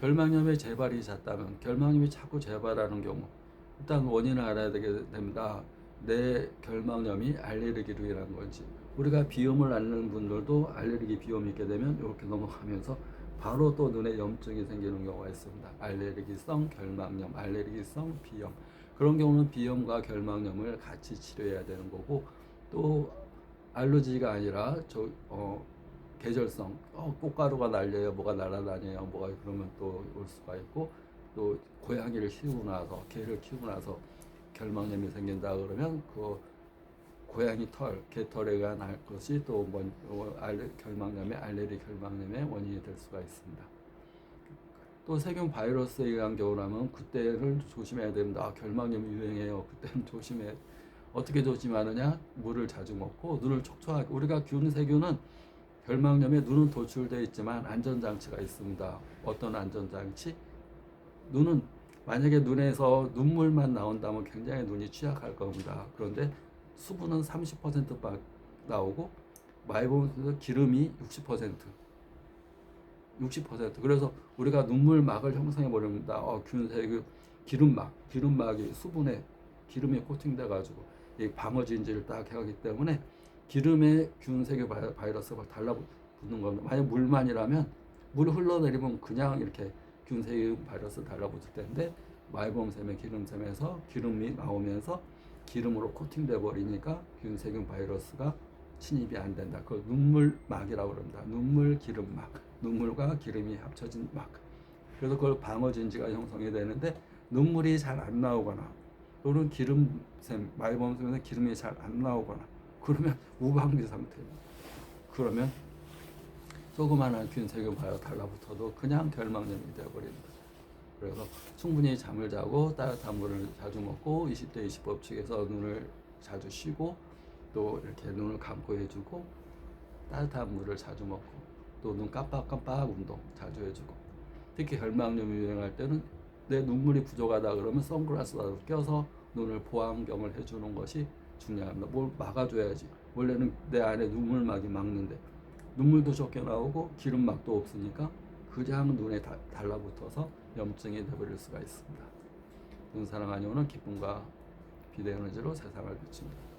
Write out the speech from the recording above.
결막염의 재발이 잦다면 결막염이 자꾸 재발하는 경우 일단 원인을 알아야 되게 됩니다. 내 결막염이 알레르기로 인한 건지 우리가 비염을 앓는 분들도 알레르기 비염이 있게 되면 이렇게 넘어가면서 바로 또 눈에 염증이 생기는 경우가 있습니다. 알레르기성 결막염, 알레르기성 비염 그런 경우는 비염과 결막염을 같이 치료해야 되는 거고 또 알러지가 아니라 저 어, 계절성 어, 꽃가루가 날려요 뭐가 날아다녀요 뭐가 그러면 또 올 수가 있고 또 고양이를 키우고 나서 개를 키우고 나서 결막염이 생긴다 그러면 그 고양이 털, 개털에 알 것이 또 뭐, 어, 알레, 결막염의 알레르기 결막염의 원인이 될 수가 있습니다. 또 세균 바이러스에 의한 경우라면 그때를 조심해야 됩니다. 아, 결막염이 유행해요. 그때는 조심해. 어떻게 조심하느냐? 물을 자주 먹고 눈을 촉촉하게. 우리가 균 세균은 결막염에 눈은 도출되어 있지만 안전장치가 있습니다. 어떤 안전장치? 눈은 만약에 눈에서 눈물만 나온다면 굉장히 눈이 취약할 겁니다. 그런데 수분은 30%밖 나오고 마이보험에서 기름이 60% 60% 그래서 우리가 눈물막을 형성해 버립니다. 어, 균세균 기름막 기름막이 수분에 기름이 코팅돼 가지고 이 방어 진지를 딱 하기 때문에 기름에 균세균 바이- 바이러스가 달라붙는 겁니다. 만약 물만이라면 물 흘러내리면 그냥 이렇게 균세균 바이러스 달라붙을 텐데 마이보험샘의 기름샘에서 기름이 나오면서 기름으로 코팅돼 버리니까 균세균 바이러스가 침입이 안 된다. 그걸 눈물막이라고 그럽니다. 눈물 기름막. 눈물과 기름이 합쳐진 막. 그래서 그걸 방어 진지가 형성이 되는데 눈물이 잘 안 나오거나 또는 기름샘 마이보험샘에서 기름이 잘 안 나오거나 그러면 우방비 상태입니다. 그러면 조그마한 균세균 바이러스 달라붙어도 그냥 결막염이 되어버립니다. 그래서 충분히 잠을 자고 따뜻한 물을 자주 먹고 20대 20 법칙에서 눈을 자주 쉬고 또 이렇게 눈을 감고 해주고 따뜻한 물을 자주 먹고 또 눈 깜빡깜빡 운동 자주 해주고 특히 결막염이 유행할 때는 내 눈물이 부족하다 그러면 선글라스라도 껴서 눈을 보안경을 해주는 것이 중요합니다. 뭘 막아줘야지. 원래는 내 안에 눈물막이 막는데 눈물도 적게 나오고 기름막도 없으니까 그냥 눈에 다- 달라붙어서 염증이 되버릴 수가 있습니다. 눈사랑 아니오는 기쁨과 비대 에너지로 세상을 비춥니다.